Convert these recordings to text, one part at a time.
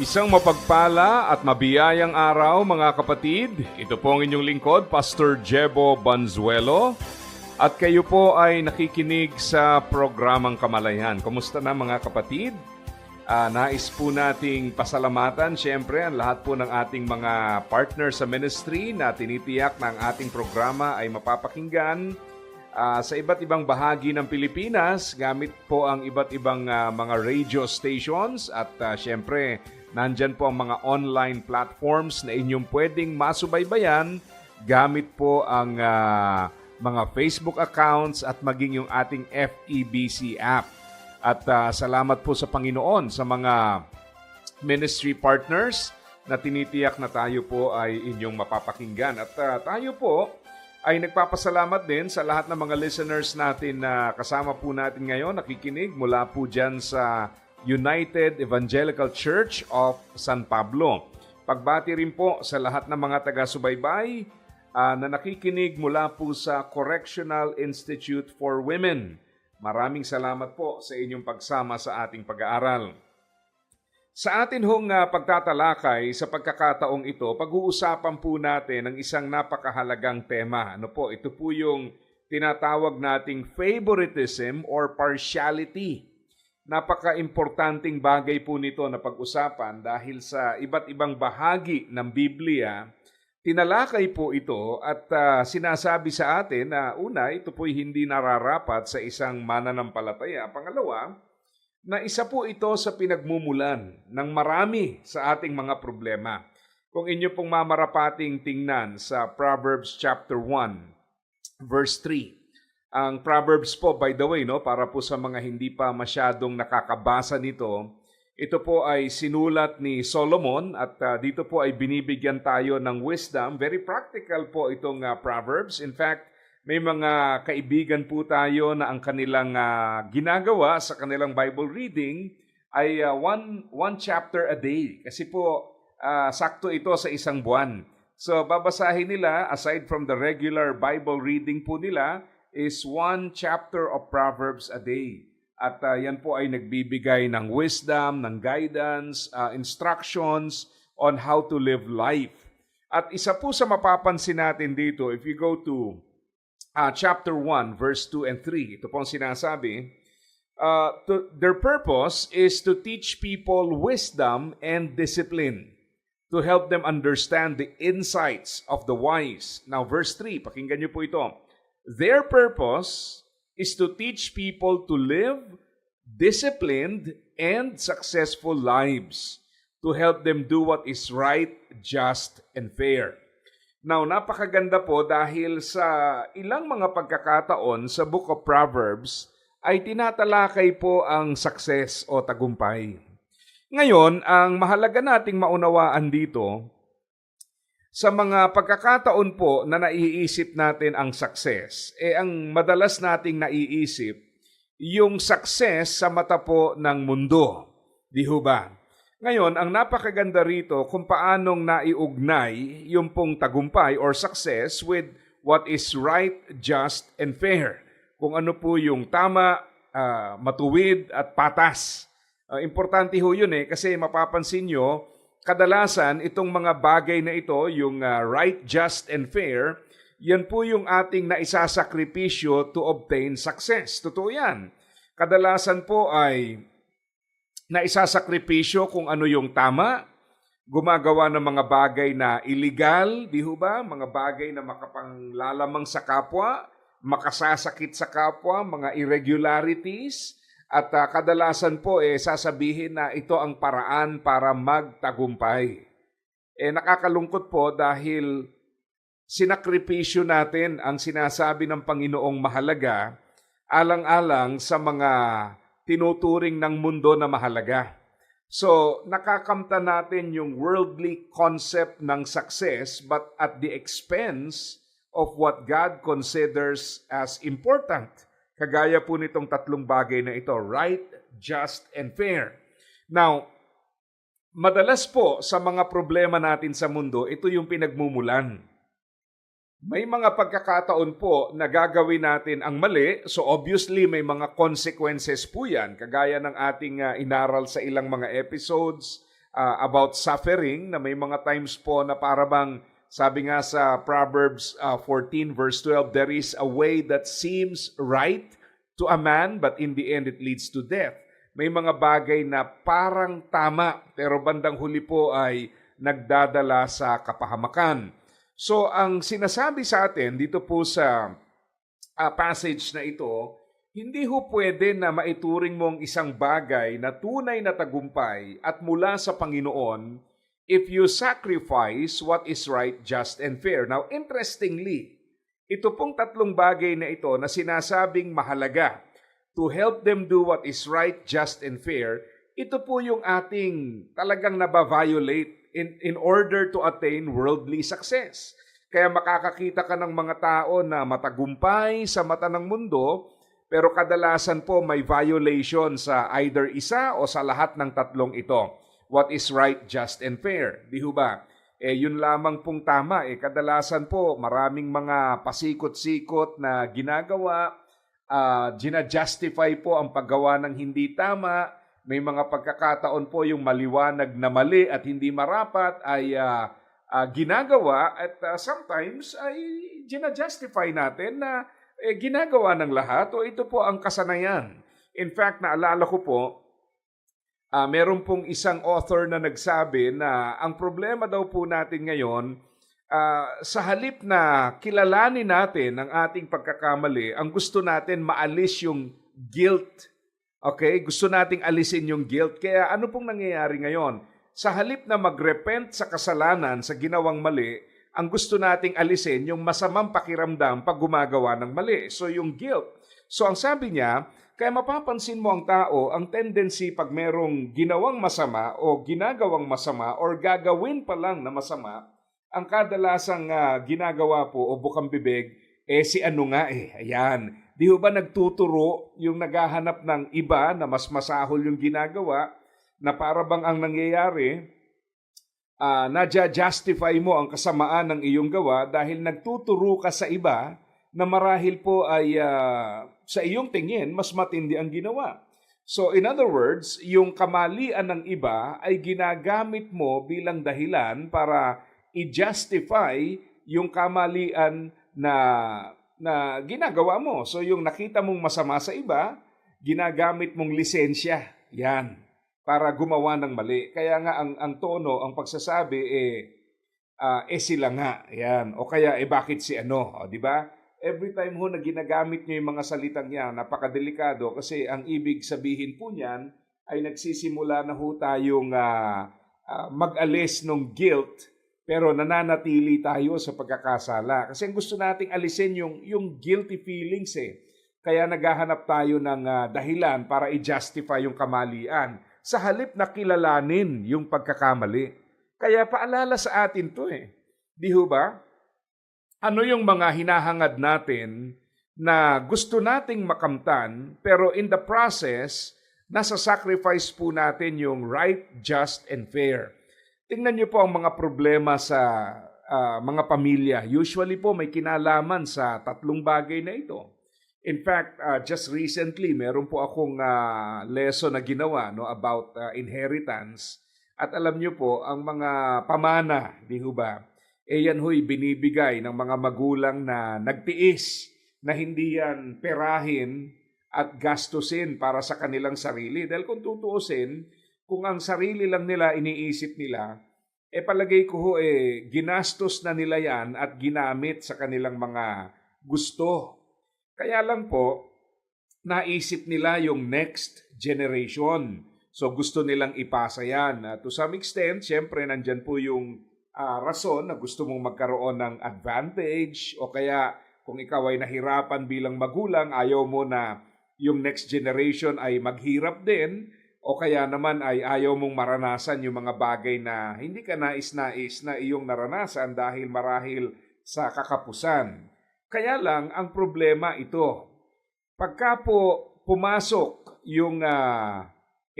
Isang mapagpala at mabiyayang araw mga kapatid. Ito po ang inyong lingkod, Pastor Jebo Banzuelo. At kayo po ay nakikinig sa programang Kamalayan. Kumusta na mga kapatid? Ah, nais po nating pasalamatan siyempre ang lahat po ng ating mga partners sa ministry na tinitiyak na ang ating programa ay mapapakinggan ah, sa iba't ibang bahagi ng Pilipinas gamit po ang iba't ibang ah, mga radio stations at ah, siyempre nandyan po ang mga online platforms na inyong pwedeng masubaybayan gamit po ang ah, mga Facebook accounts at maging yung ating FEBC app. At ah, salamat po sa Panginoon sa mga ministry partners na tinitiyak na tayo po ay inyong mapapakinggan. At ah, tayo po ay nagpapasalamat din sa lahat ng mga listeners natin na kasama po natin ngayon, nakikinig mula po dyan sa United Evangelical Church of San Pablo. Pagbati rin po sa lahat ng mga taga-subaybay ah, na nakikinig mula po sa Correctional Institute for Women. Maraming salamat po sa inyong pagsama sa ating pag-aaral. Sa atin hong ah, pagtatalakay sa pagkakataong ito, pag-uusapan po natin ang isang napakahalagang tema. Ano po, ito po yung tinatawag nating favoritism or partiality. Napaka-importanting bagay po nito na pag-usapan dahil sa iba't ibang bahagi ng Biblia, tinalakay po ito at ah, sinasabi sa atin na una, ito po'y hindi nararapat sa isang mananampalataya. Pangalawa, na isa po ito sa pinagmumulan ng marami sa ating mga problema. Kung inyo pong mamarapating tingnan sa Proverbs chapter 1, verse 3. Ang Proverbs po, by the way, no, para po sa mga hindi pa masyadong nakakabasa nito, ito po ay sinulat ni Solomon at ah, dito po ay binibigyan tayo ng wisdom. Very practical po itong ah, Proverbs. In fact, may mga kaibigan po tayo na ang kanilang ah, ginagawa sa kanilang Bible reading ay ah, one, one chapter a day. Kasi po, ah, sakto ito sa isang buwan. So, babasahin nila, aside from the regular Bible reading po nila, is one chapter of Proverbs a day. At ah, yan po ay nagbibigay ng wisdom, ng guidance, ah, instructions on how to live life. At isa po sa mapapansin natin dito, if you go to ah, chapter 1, verse 2 and 3, ito po ang sinasabi, uh, to, their purpose is to teach people wisdom and discipline to help them understand the insights of the wise. Now, verse 3, pakinggan niyo po ito. Their purpose is to teach people to live disciplined and successful lives, to help them do what is right, just, and fair. Now, napakaganda po dahil sa ilang mga pagkakataon sa Book of Proverbs ay tinatalakay po ang success o tagumpay. Ngayon, ang mahalaga nating maunawaan dito, sa mga pagkakataon po na naiisip natin ang success, eh ang madalas nating naiisip, yung success sa mata po ng mundo. Di ho ba? Ngayon, ang napakaganda rito kung paanong naiugnay yung pong tagumpay or success with what is right, just, and fair. Kung ano po yung tama, ah, matuwid, at patas. Ah, importante ho yun eh, kasi mapapansin nyo, kadalasan itong mga bagay na ito, yung ah, right, just, and fair, yan po yung ating naisasakripisyo to obtain success. Totoo yan. Kadalasan po ay naisasakripisyo kung ano yung tama, gumagawa ng mga bagay na illegal, di ho ba? Mga bagay na makapanglalamang sa kapwa, makasasakit sa kapwa, mga irregularities, at ah, kadalasan po eh sasabihin na ito ang paraan para magtagumpay. Eh nakakalungkot po dahil sinakripisyo natin ang sinasabi ng Panginoong mahalaga alang-alang sa mga tinuturing ng mundo na mahalaga. So, nakakamta natin yung worldly concept ng success but at the expense of what God considers as important. Kagaya po nitong tatlong bagay na ito, right, just, and fair. Now, madalas po sa mga problema natin sa mundo, ito yung pinagmumulan. May mga pagkakataon po na gagawin natin ang mali, so obviously may mga consequences po yan, kagaya ng ating uh, inaral sa ilang mga episodes uh, about suffering, na may mga times po na parabang sabi nga sa Proverbs uh, 14 verse 12, there is a way that seems right to a man, but in the end it leads to death. May mga bagay na parang tama, pero bandang huli po ay nagdadala sa kapahamakan. So ang sinasabi sa atin dito po sa uh, passage na ito, hindi ho pwede na maituring mo ang isang bagay na tunay na tagumpay at mula sa Panginoon if you sacrifice what is right, just, and fair. Now, interestingly, ito pong tatlong bagay na ito na sinasabing mahalaga to help them do what is right, just, and fair, ito po yung ating talagang nabaviolate in, in order to attain worldly success. Kaya makakakita ka ng mga tao na matagumpay sa mata ng mundo, pero kadalasan po may violation sa either isa o sa lahat ng tatlong ito. What is right, just, and fair? Di ho ba? Eh, yun lamang pong tama. Eh, kadalasan po, maraming mga pasikot-sikot na ginagawa, uh, gina-justify po ang paggawa ng hindi tama, may mga pagkakataon po yung maliwanag na mali at hindi marapat ay uh, uh, ginagawa at uh, sometimes ay gina-justify natin na eh, ginagawa ng lahat o ito po ang kasanayan. In fact, naalala ko po, uh, meron pong isang author na nagsabi na ang problema daw po natin ngayon, uh, sa halip na kilalanin natin ang ating pagkakamali, ang gusto natin maalis yung guilt. Okay? Gusto nating alisin yung guilt. Kaya ano pong nangyayari ngayon? Sa halip na magrepent sa kasalanan sa ginawang mali, ang gusto nating alisin yung masamang pakiramdam pag gumagawa ng mali. So yung guilt. So ang sabi niya, kaya mapapansin mo ang tao, ang tendency pag merong ginawang masama o ginagawang masama or gagawin pa lang na masama, ang kadalasang uh, ginagawa po o bukang bibig, eh si ano nga eh, ayan. Di ba nagtuturo yung naghahanap ng iba na mas masahol yung ginagawa, na para bang ang nangyayari, uh, nadya-justify mo ang kasamaan ng iyong gawa dahil nagtuturo ka sa iba na marahil po ay uh, sa iyong tingin mas matindi ang ginawa. So in other words, yung kamalian ng iba ay ginagamit mo bilang dahilan para i-justify yung kamalian na na ginagawa mo. So yung nakita mong masama sa iba, ginagamit mong lisensya. Yan para gumawa ng mali. Kaya nga ang, ang tono, ang pagsasabi, eh, uh, eh sila nga. Yan. O kaya, eh bakit si ano? O, di ba? Every time ho na ginagamit nyo yung mga salitang yan, napakadelikado kasi ang ibig sabihin po niyan ay nagsisimula na ho tayong uh, uh, mag-alis ng guilt pero nananatili tayo sa pagkakasala. Kasi ang gusto nating alisin yung, yung guilty feelings eh. Kaya naghahanap tayo ng uh, dahilan para i-justify yung kamalian sa halip na kilalanin yung pagkakamali. Kaya paalala sa atin to eh. Di ho ba? Ano yung mga hinahangad natin na gusto nating makamtan pero in the process, nasa sacrifice po natin yung right, just, and fair. Tingnan niyo po ang mga problema sa uh, mga pamilya. Usually po may kinalaman sa tatlong bagay na ito. In fact, uh, just recently, meron po akong uh, lesson na ginawa no, about uh, inheritance. At alam niyo po, ang mga pamana, di ba, eh yan ho'y binibigay ng mga magulang na nagtiis na hindi yan perahin at gastusin para sa kanilang sarili. Dahil kung tutuusin, kung ang sarili lang nila iniisip nila, eh palagay ko ho, eh, ginastos na nila yan at ginamit sa kanilang mga gusto kaya lang po, naisip nila yung next generation. So gusto nilang ipasa yan. Uh, to some extent, syempre nandyan po yung uh, rason na gusto mong magkaroon ng advantage o kaya kung ikaw ay nahirapan bilang magulang, ayaw mo na yung next generation ay maghirap din. o kaya naman ay ayaw mong maranasan yung mga bagay na hindi ka nais-nais na iyong naranasan dahil marahil sa kakapusan. Kaya lang, ang problema ito, pagka po pumasok yung ah,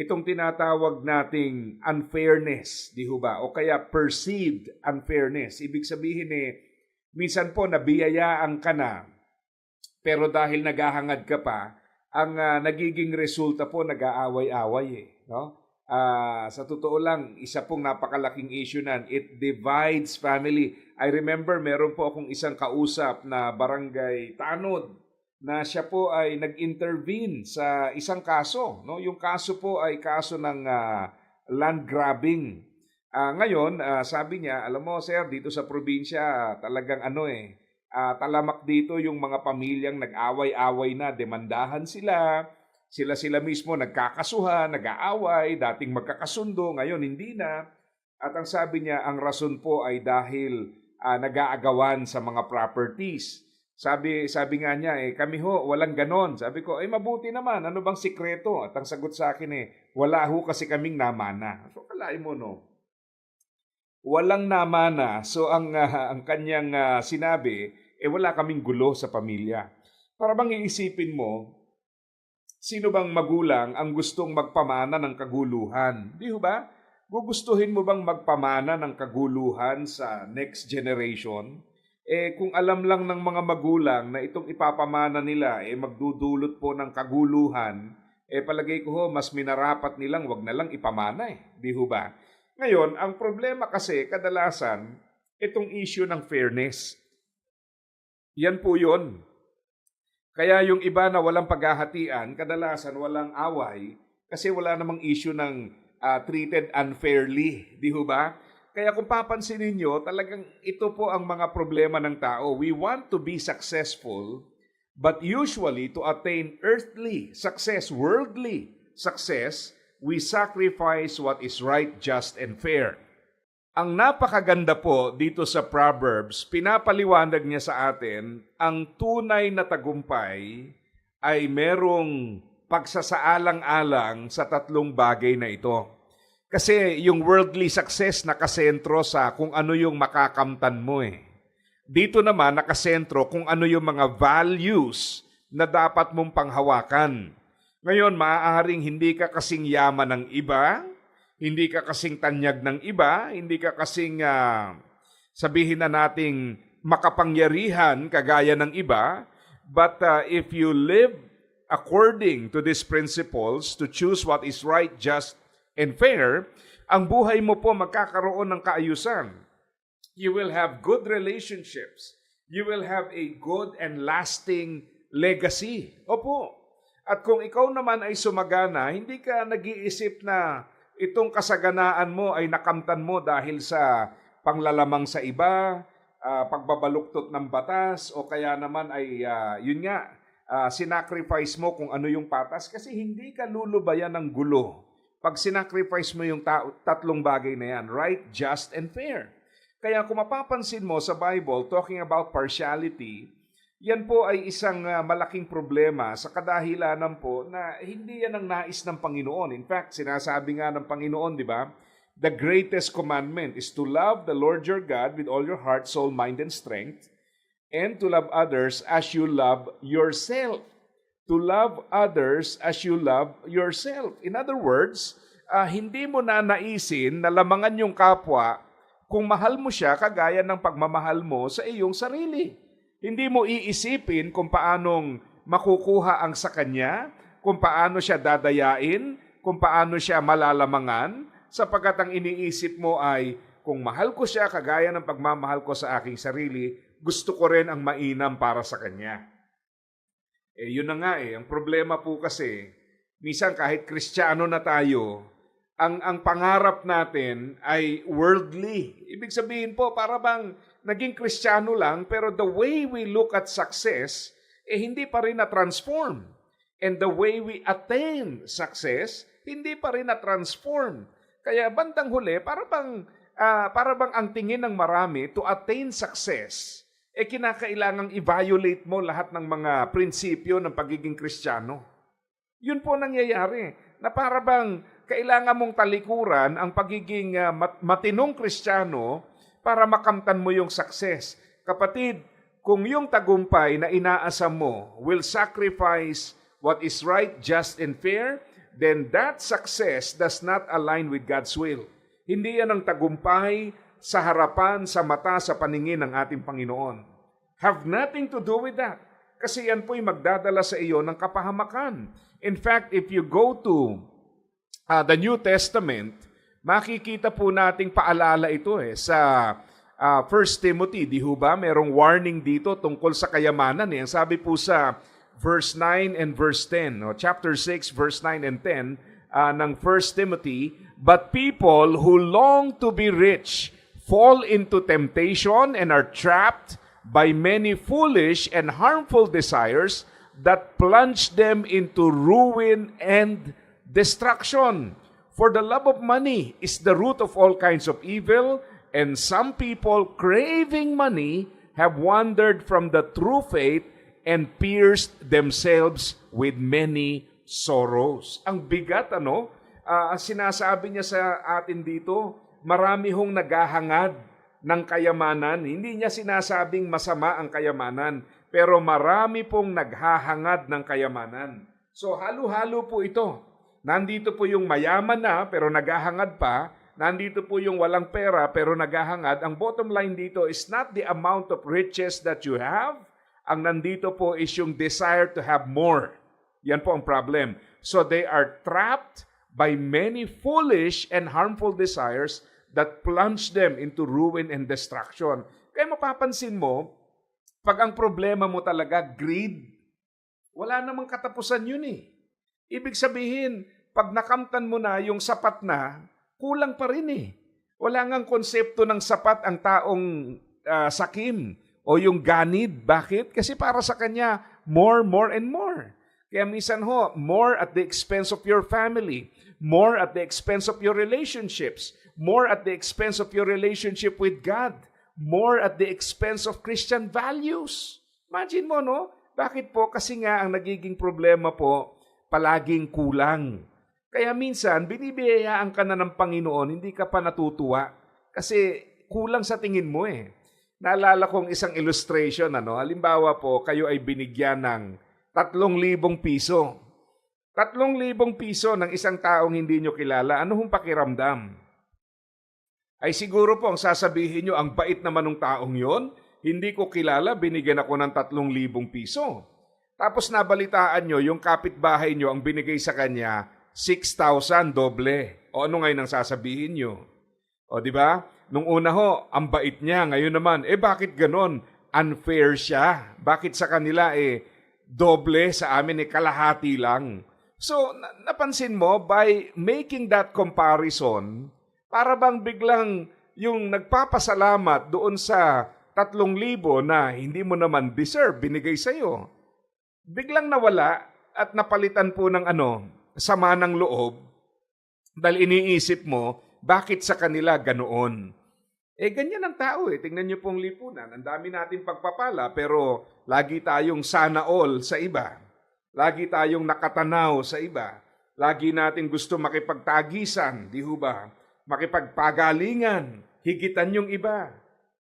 itong tinatawag nating unfairness, di ho ba? O kaya perceived unfairness. Ibig sabihin eh, minsan po nabiyayaan ka na, pero dahil naghahangad ka pa, ang ah, nagiging resulta po nag-aaway-away eh, no? Ah, sa totoo lang, isa pong napakalaking issue nan. It divides family. I remember meron po akong isang kausap na barangay Tanod na siya po ay nag-intervene sa isang kaso, no? Yung kaso po ay kaso ng ah, land grabbing. Ah, ngayon, ah, sabi niya, alam mo sir, dito sa probinsya talagang ano eh, ah, talamak dito yung mga pamilyang nag-away-away na, demandahan sila, sila-sila mismo nagkakasuhan, nag-aaway, dating magkakasundo, ngayon hindi na. At ang sabi niya, ang rason po ay dahil ah, nag-aagawan sa mga properties. Sabi sabi nga niya eh kami ho walang ganon. Sabi ko ay mabuti naman. Ano bang sikreto? At ang sagot sa akin eh wala ho kasi kaming namana. So kalain mo no. Walang namana. So ang ah, ang kanyang ah, sinabi eh wala kaming gulo sa pamilya. Para bang iisipin mo sino bang magulang ang gustong magpamana ng kaguluhan? Di ho ba? Gugustuhin mo bang magpamana ng kaguluhan sa next generation? Eh kung alam lang ng mga magulang na itong ipapamana nila eh magdudulot po ng kaguluhan, eh palagay ko ho mas minarapat nilang wag na lang ipamana eh. Di ho ba? Ngayon, ang problema kasi kadalasan itong issue ng fairness. Yan po 'yon. Kaya yung iba na walang paghahatian, kadalasan walang away kasi wala namang issue ng ah, treated unfairly, di ho ba? Kaya kung papansinin nyo, talagang ito po ang mga problema ng tao. We want to be successful, but usually to attain earthly success, worldly success, we sacrifice what is right, just, and fair. Ang napakaganda po dito sa Proverbs, pinapaliwanag niya sa atin, ang tunay na tagumpay ay merong pagsasaalang-alang sa tatlong bagay na ito. Kasi yung worldly success nakasentro sa kung ano yung makakamtan mo eh. Dito naman nakasentro kung ano yung mga values na dapat mong panghawakan. Ngayon, maaaring hindi ka kasing yaman ng iba, hindi ka kasing tanyag ng iba, hindi ka kasing ah, sabihin na nating makapangyarihan kagaya ng iba, but ah, if you live according to these principles to choose what is right, just, and fair, ang buhay mo po magkakaroon ng kaayusan. You will have good relationships. You will have a good and lasting legacy. Opo. At kung ikaw naman ay sumagana, hindi ka nag-iisip na itong kasaganaan mo ay nakamtan mo dahil sa panglalamang sa iba, ah, pagbabaluktot ng batas, o kaya naman ay, ah, yun nga, ah, sinacrifice mo kung ano yung patas kasi hindi ka lulubayan ng gulo pag sinacrifice mo yung ta- tatlong bagay na yan, right, just, and fair. Kaya kung mapapansin mo sa Bible, talking about partiality, yan po ay isang ah, malaking problema sa kadahilanan po na hindi yan ang nais ng Panginoon. In fact, sinasabi nga ng Panginoon, di ba? The greatest commandment is to love the Lord your God with all your heart, soul, mind, and strength, and to love others as you love yourself to love others as you love yourself. In other words, ah, hindi mo na naisin na lamangan yung kapwa kung mahal mo siya kagaya ng pagmamahal mo sa iyong sarili. Hindi mo iisipin kung paanong makukuha ang sa kanya, kung paano siya dadayain, kung paano siya malalamangan, sapagkat ang iniisip mo ay, kung mahal ko siya kagaya ng pagmamahal ko sa aking sarili, gusto ko rin ang mainam para sa kanya. Eh, yun na nga eh. Ang problema po kasi, minsan kahit kristyano na tayo, ang, ang pangarap natin ay worldly. Ibig sabihin po, para bang naging kristyano lang, pero the way we look at success, eh hindi pa rin na-transform. And the way we attain success, hindi pa rin na-transform. Kaya bandang huli, para bang, ah, para bang ang tingin ng marami to attain success, eh kinakailangang i-violate mo lahat ng mga prinsipyo ng pagiging kristyano. Yun po nangyayari. na para bang kailangan mong talikuran ang pagiging ah, mat- matinong kristyano para makamtan mo yung success. Kapatid, kung yung tagumpay na inaasam mo will sacrifice what is right, just, and fair, then that success does not align with God's will. Hindi yan ang tagumpay sa harapan, sa mata, sa paningin ng ating Panginoon. Have nothing to do with that. Kasi yan po'y magdadala sa iyo ng kapahamakan. In fact, if you go to uh, the New Testament, makikita po nating paalala ito eh sa uh, 1 Timothy, di ba? Merong warning dito tungkol sa kayamanan eh. Ang sabi po sa verse 9 and verse 10, no? chapter 6, verse 9 and 10 uh, ng 1 Timothy, But people who long to be rich fall into temptation and are trapped by many foolish and harmful desires that plunge them into ruin and destruction. For the love of money is the root of all kinds of evil, and some people craving money have wandered from the true faith and pierced themselves with many sorrows. Ang bigat, ano? Ah, sinasabi niya sa atin dito, marami hong naghahangad ng kayamanan. Hindi niya sinasabing masama ang kayamanan, pero marami pong naghahangad ng kayamanan. So halo-halo po ito. Nandito po yung mayaman na pero naghahangad pa. Nandito po yung walang pera pero naghahangad. Ang bottom line dito is not the amount of riches that you have. Ang nandito po is yung desire to have more. Yan po ang problem. So they are trapped by many foolish and harmful desires that plunge them into ruin and destruction. Kaya mapapansin mo, pag ang problema mo talaga greed, wala namang katapusan yun eh. Ibig sabihin, pag nakamtan mo na yung sapat na, kulang pa rin eh. Wala ngang konsepto ng sapat ang taong ah, sakim o yung ganid. Bakit? Kasi para sa kanya, more, more, and more. Kaya minsan ho, more at the expense of your family, more at the expense of your relationships, more at the expense of your relationship with God, more at the expense of Christian values. Imagine mo, no? Bakit po? Kasi nga ang nagiging problema po, palaging kulang. Kaya minsan, binibiyayaan ka na ng Panginoon, hindi ka pa natutuwa. Kasi kulang sa tingin mo eh. Naalala kong isang illustration, ano? Halimbawa po, kayo ay binigyan ng tatlong libong piso. Tatlong libong piso ng isang taong hindi nyo kilala, ano hong pakiramdam? Ay siguro po ang sasabihin nyo, ang bait naman ng taong yon, hindi ko kilala, binigyan ako ng tatlong libong piso. Tapos nabalitaan nyo, yung kapitbahay nyo ang binigay sa kanya, 6,000 doble. O ano ngayon ang sasabihin nyo? O di ba? Nung una ho, ang bait niya. Ngayon naman, eh bakit ganon? Unfair siya. Bakit sa kanila eh doble sa amin eh kalahati lang? So, na- napansin mo, by making that comparison, para bang biglang yung nagpapasalamat doon sa tatlong libo na hindi mo naman deserve, binigay sa'yo. Biglang nawala at napalitan po ng ano, sama ng loob dahil iniisip mo, bakit sa kanila ganoon? Eh, ganyan ang tao eh. Tingnan niyo pong lipunan. Ang dami nating pagpapala, pero lagi tayong sana all sa iba. Lagi tayong nakatanaw sa iba. Lagi natin gusto makipagtagisan, di ho ba? Makipagpagalingan, higitan yung iba,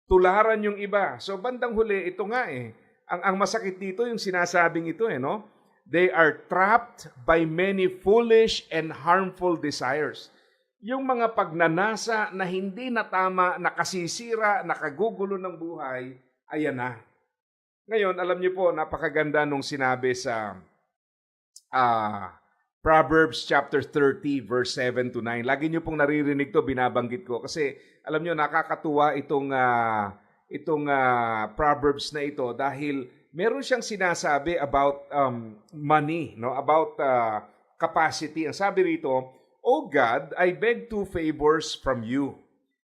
tularan yung iba. So bandang huli, ito nga eh. Ang, ang masakit dito, yung sinasabing ito eh, no? They are trapped by many foolish and harmful desires. Yung mga pagnanasa na hindi na tama, nakasisira, nakagugulo ng buhay, ayan na. Ngayon, alam niyo po, napakaganda nung sinabi sa ah, Proverbs chapter 30 verse 7 to 9. Lagi niyo pong naririnig to, binabanggit ko kasi alam niyo nakakatuwa itong ah, itong ah, Proverbs na ito dahil meron siyang sinasabi about um, money, no? About ah, capacity. Ang sabi rito, O God, I beg two favors from you.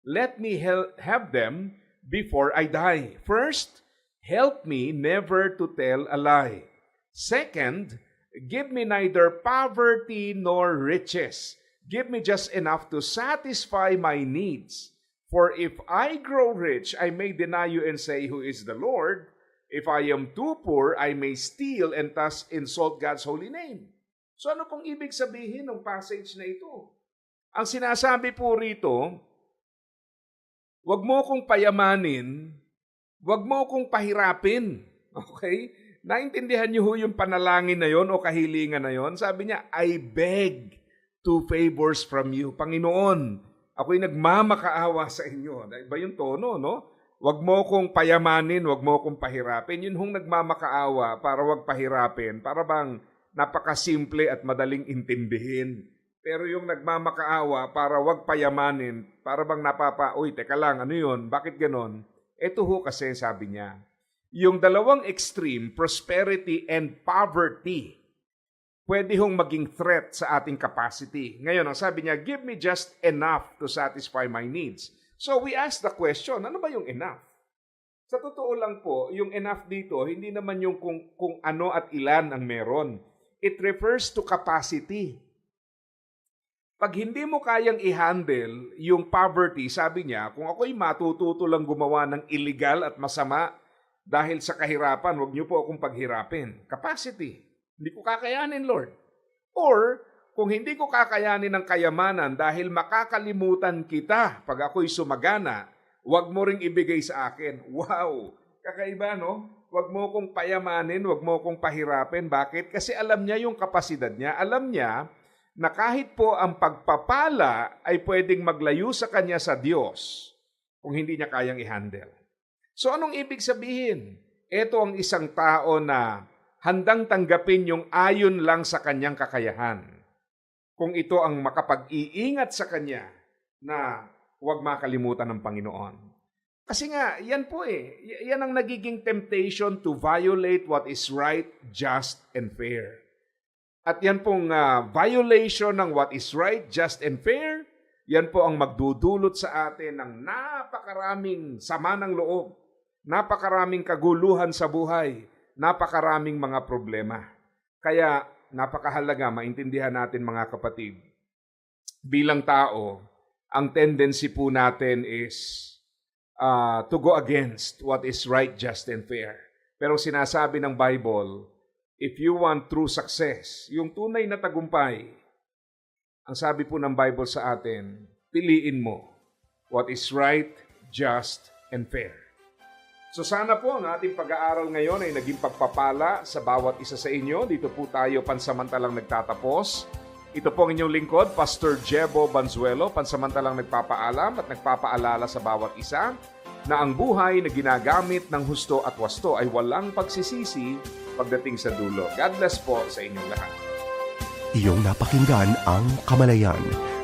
Let me have them before I die. First, help me never to tell a lie. Second, give me neither poverty nor riches. Give me just enough to satisfy my needs. For if I grow rich, I may deny you and say, Who is the Lord? If I am too poor, I may steal and thus insult God's holy name. So ano pong ibig sabihin ng passage na ito? Ang sinasabi po rito, Huwag mo kong payamanin, huwag mo kong pahirapin. Okay? Naintindihan niyo ho yung panalangin na yon o kahilingan na yon? Sabi niya, I beg two favors from you. Panginoon, ako'y nagmamakaawa sa inyo. Iba yung tono, no? Huwag mo kong payamanin, huwag mo kong pahirapin. Yun hong nagmamakaawa para huwag pahirapin. Para bang napakasimple at madaling intindihin. Pero yung nagmamakaawa para wag payamanin, para bang napapa, uy, teka lang, ano yun? Bakit ganon? Ito ho kasi sabi niya, yung dalawang extreme, prosperity and poverty, pwede hong maging threat sa ating capacity. Ngayon, ang sabi niya, give me just enough to satisfy my needs. So we ask the question, ano ba yung enough? Sa totoo lang po, yung enough dito, hindi naman yung kung, kung ano at ilan ang meron. It refers to capacity. Pag hindi mo kayang i-handle yung poverty, sabi niya, kung ako'y matututo lang gumawa ng illegal at masama dahil sa kahirapan, huwag niyo po akong paghirapin. Capacity. Hindi ko kakayanin, Lord. Or, kung hindi ko kakayanin ng kayamanan dahil makakalimutan kita pag ako'y sumagana, huwag mo ring ibigay sa akin. Wow! Kakaiba, no? Huwag mo kong payamanin, huwag mo kong pahirapin. Bakit? Kasi alam niya yung kapasidad niya. Alam niya na kahit po ang pagpapala ay pwedeng maglayo sa kanya sa Diyos kung hindi niya kayang i-handle. So anong ibig sabihin? Ito ang isang tao na handang tanggapin yung ayon lang sa kanyang kakayahan. Kung ito ang makapag-iingat sa kanya na huwag makalimutan ng Panginoon. Kasi nga, yan po eh. Yan ang nagiging temptation to violate what is right, just, and fair. At yan pong ah, violation ng what is right, just, and fair, yan po ang magdudulot sa atin ng napakaraming sama ng loob, napakaraming kaguluhan sa buhay, napakaraming mga problema. Kaya napakahalaga maintindihan natin mga kapatid, bilang tao, ang tendency po natin is uh, to go against what is right, just, and fair. Pero sinasabi ng Bible, if you want true success, yung tunay na tagumpay, ang sabi po ng Bible sa atin, piliin mo what is right, just, and fair. So sana po ang ating pag-aaral ngayon ay naging pagpapala sa bawat isa sa inyo. Dito po tayo pansamantalang nagtatapos. Ito po ang inyong lingkod, Pastor Jebo Banzuelo, pansamantalang nagpapaalam at nagpapaalala sa bawat isa na ang buhay na ginagamit ng husto at wasto ay walang pagsisisi pagdating sa dulo. God bless po sa inyong lahat. Iyong napakinggan ang Kamalayan.